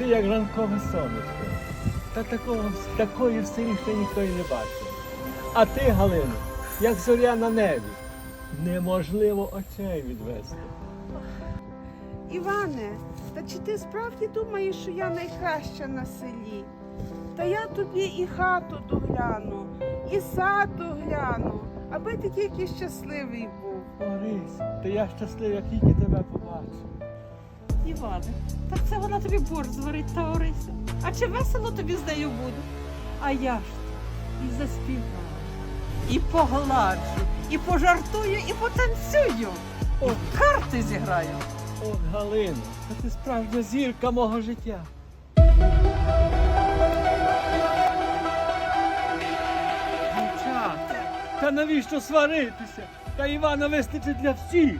як ранкове сонечко. Та такого, такої в селі ще ніхто й не бачив. А ти, Галино, як зоря на небі. Неможливо очей відвести. Іване, та чи ти справді думаєш, що я найкраща на селі? Та я тобі і хату догляну, і сад догляну, аби ти тільки щасливий був. Борис, та я щасливий, як тільки тебе. Іване, так це вона тобі борщ зварить та Орися. А чи весело тобі з нею буде? А я ж і заспіваю, і погладжу, і пожартую, і потанцюю. О, Карти зіграю. О, Галино, та ти справжня зірка мого життя. Дівчата, та навіщо сваритися? Та Івана вистачить для всіх.